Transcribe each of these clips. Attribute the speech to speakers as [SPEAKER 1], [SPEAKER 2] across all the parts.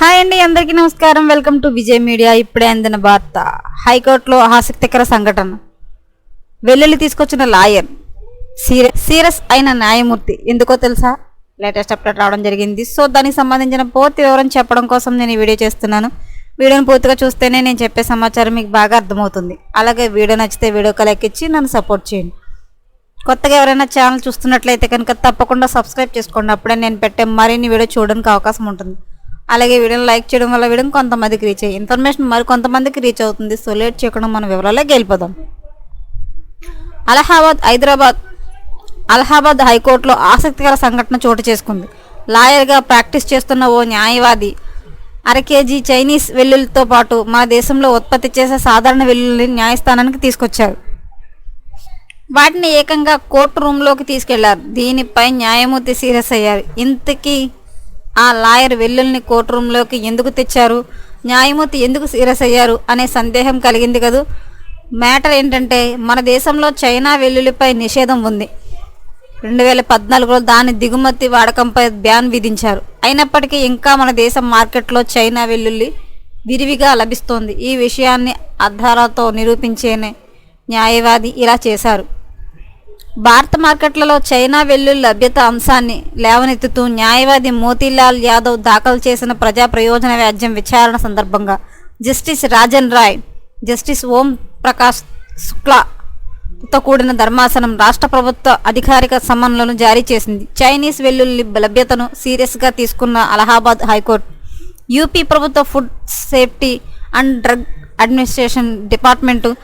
[SPEAKER 1] Hi అండి అందరికీ నమస్కారం. వెల్కమ్ టు విజయ్ మీడియా ఇప్పుడే అందిన వార్త. హైకోర్టులో ఆసక్తికర సంఘటన. వెల్లుల్లి తీసుకొచ్చిన లాయర్ సీరియస్ సీరియస్ అయిన న్యాయమూర్తి. ఎందుకో తెలుసా? లేటెస్ట్ అప్డేట్ రావడం జరిగింది. సో దానికి సంబంధించిన పూర్తి వివరం చెప్పడం కోసం నేను ఈ వీడియో చేస్తున్నాను. వీడియోని పూర్తిగా చూస్తేనే నేను చెప్పే సమాచారం మీకు బాగా అర్థమవుతుంది. అలాగే వీడియో నచ్చితే వీడియో లైక్ నన్ను సపోర్ట్ చేయండి. కొత్తగా ఎవరైనా ఛానల్ చూస్తున్నట్లయితే కనుక తప్పకుండా సబ్స్క్రైబ్ చేసుకోండి. అప్పుడే నేను పెట్టే మరిన్ని వీడియో చూడడానికి అవకాశం ఉంటుంది. అలాగే వీడియోని లైక్ చేయడం వల్ల వీడియో కొంతమందికి రీచ్ అయ్యి ఇన్ఫర్మేషన్ మరి కొంతమందికి రీచ్ అవుతుంది. సో లేట్ చేయకుండా మనం వివరాల్లోకి వెళ్ళిపోదాం. అలహాబాద్ హైదరాబాద్. అలహాబాద్ హైకోర్టులో ఆసక్తికర సంఘటన చోటు చేసుకుంది. లాయర్గా ప్రాక్టీస్ చేస్తున్న ఓ న్యాయవాది అర కేజీ చైనీస్ వెల్లుల్లితో పాటు మన దేశంలో ఉత్పత్తి చేసే సాధారణ వెల్లుల్లిని న్యాయస్థానానికి తీసుకొచ్చారు. వాటిని ఏకంగా కోర్టు రూమ్లోకి తీసుకెళ్ళారు. దీనిపై న్యాయమూర్తి సీరియస్ అయ్యారు. ఇంతకీ ఆ లాయర్ వెల్లుల్ని కోర్టు రూమ్లోకి ఎందుకు తెచ్చారు? న్యాయమూర్తి ఎందుకు సీరియస్ అయ్యారు? అనే సందేహం కలిగింది కదూ? మ్యాటర్ ఏంటంటే మన దేశంలో చైనా వెల్లుల్లిపై నిషేధం ఉంది. రెండు వేల పద్నాలుగులో దాని దిగుమతి వాడకంపై బ్యాన్ విధించారు. అయినప్పటికీ ఇంకా మన దేశం మార్కెట్లో చైనా వెల్లుల్లి విరివిగా లభిస్తోంది. ఈ విషయాన్ని ఆధారాలతో నిరూపించేనే న్యాయవాది ఇలా చేశారు. భారత మార్కెట్లలో చైనా వెల్లుల్లి లభ్యత అంశాన్ని లేవనెత్తుతూ న్యాయవాది మోతీలాల్ యాదవ్ దాఖలు చేసిన ప్రజా ప్రయోజన వ్యాజ్యం విచారణ సందర్భంగా జస్టిస్ రాజన్ రాయ్ జస్టిస్ ఓం ప్రకాష్ శుక్లాతో కూడిన ధర్మాసనం రాష్ట్ర ప్రభుత్వ అధికారిక సమన్లను జారీ చేసింది. చైనీస్ వెల్లుల్లి లభ్యతను సీరియస్గా తీసుకున్న అలహాబాద్ హైకోర్టు యూపీ ప్రభుత్వ food safety and drug administration department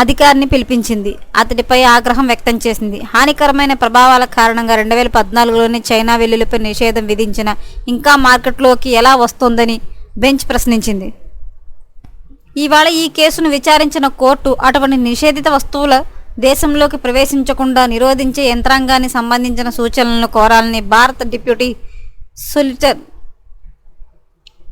[SPEAKER 1] అధికారిని పిలిపించింది. అతడిపై ఆగ్రహం వ్యక్తం చేసింది. హానికరమైన ప్రభావాల కారణంగా రెండు వేల పద్నాలుగులోనే చైనా వెల్లుల్లిపై నిషేధం విధించిన ఇంకా మార్కెట్లోకి ఎలా వస్తోందని బెంచ్ ప్రశ్నించింది. ఇవాళ ఈ కేసును విచారించిన కోర్టు అటువంటి నిషేధిత వస్తువుల దేశంలోకి ప్రవేశించకుండా నిరోధించే యంత్రాంగానికి సంబంధించిన సూచనలను కోరాలని భారత deputy solicitor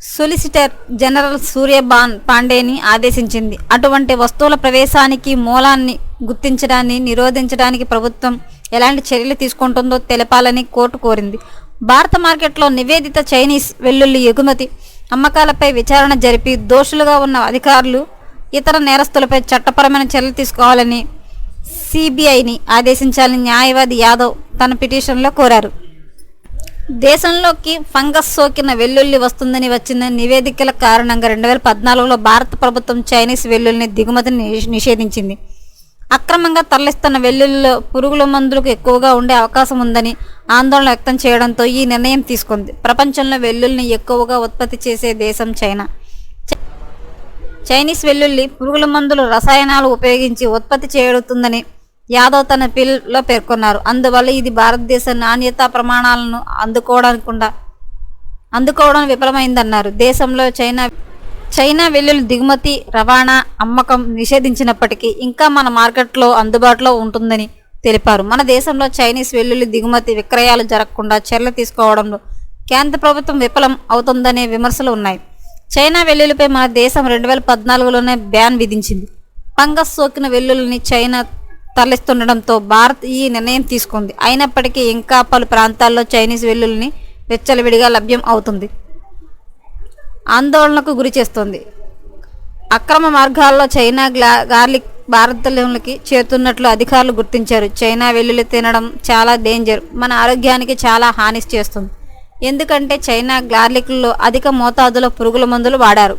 [SPEAKER 1] solicitor general Suryabhan పాండేని ఆదేశించింది. అటువంటి వస్తువుల ప్రవేశానికి మూలాన్ని గుర్తించడాన్ని నిరోధించడానికి ప్రభుత్వం ఎలాంటి చర్యలు తీసుకుంటుందో తెలపాలని కోర్టు కోరింది. భారత మార్కెట్లో నివేదిత చైనీస్ వెల్లుల్లి ఎగుమతి అమ్మకాలపై విచారణ జరిపి దోషులుగా ఉన్న అధికారులు ఇతర నేరస్తులపై చట్టపరమైన చర్యలు తీసుకోవాలని సిబిఐని ఆదేశించాలని న్యాయవాది యాదవ్ తన పిటిషన్లో కోరారు. దేశంలోకి ఫంగస్ సోకిన వెల్లుల్లి వస్తుందని వచ్చిన నివేదికల కారణంగా రెండు వేల పద్నాలుగులో భారత ప్రభుత్వం చైనీస్ వెల్లుల్లిని దిగుమతిని నిషేధించింది. అక్రమంగా తరలిస్తున్న వెల్లుల్లిలో పురుగుల మందులకు ఎక్కువగా ఉండే అవకాశం ఉందని ఆందోళన వ్యక్తం చేయడంతో ఈ నిర్ణయం తీసుకుంది. ప్రపంచంలో వెల్లుల్లిని ఎక్కువగా ఉత్పత్తి చేసే దేశం చైనా. చైనీస్ వెల్లుల్లి పురుగుల మందులు రసాయనాలు ఉపయోగించి ఉత్పత్తి చేయడుతుందని యాదవ్ తన పిల్లో పేర్కొన్నారు. అందువల్ల ఇది భారతదేశ నాణ్యతా ప్రమాణాలను అందుకోవడానికుండా అందుకోవడం విఫలమైందన్నారు. దేశంలో చైనా చైనా వెల్లుల్లి దిగుమతి రవాణా అమ్మకం నిషేధించినప్పటికీ ఇంకా మన మార్కెట్లో అందుబాటులో ఉంటుందని తెలిపారు. మన దేశంలో చైనీస్ వెల్లుల్లి దిగుమతి విక్రయాలు జరగకుండా చర్యలు తీసుకోవడంలో కేంద్ర ప్రభుత్వం విఫలం అవుతుందనే విమర్శలు ఉన్నాయి. చైనా వెల్లుల్లిపై మన దేశం రెండు వేల పద్నాలుగులోనే బ్యాన్ విధించింది. ఫంగస్ సోకిన వెల్లుల్లిని చైనా తరలిస్తుండడంతో భారత్ ఈ నిర్ణయం తీసుకుంది. అయినప్పటికీ ఇంకా పలు ప్రాంతాల్లో చైనీస్ వెల్లుల్ని వెచ్చలవిడిగా లభ్యం అవుతుంది. ఆందోళనకు గురి చేస్తోంది. అక్రమ మార్గాల్లో చైనా గ్లా గార్లిక్ భారతదేశంలోకి చేరుతున్నట్లు అధికారులు గుర్తించారు. చైనా వెల్లుల్లి తినడం చాలా డేంజర్. మన ఆరోగ్యానికి చాలా హాని చేస్తుంది. ఎందుకంటే చైనా గార్లిక్లో అధిక మోతాదులో పురుగుల మందులు వాడారు.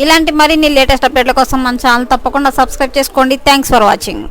[SPEAKER 1] ఇలాంటి మరిన్ని లేటెస్ట్ అప్డేట్ల కోసం మన ఛానల్ తప్పకుండా సబ్స్క్రైబ్ చేసుకోండి. Thanks for watching.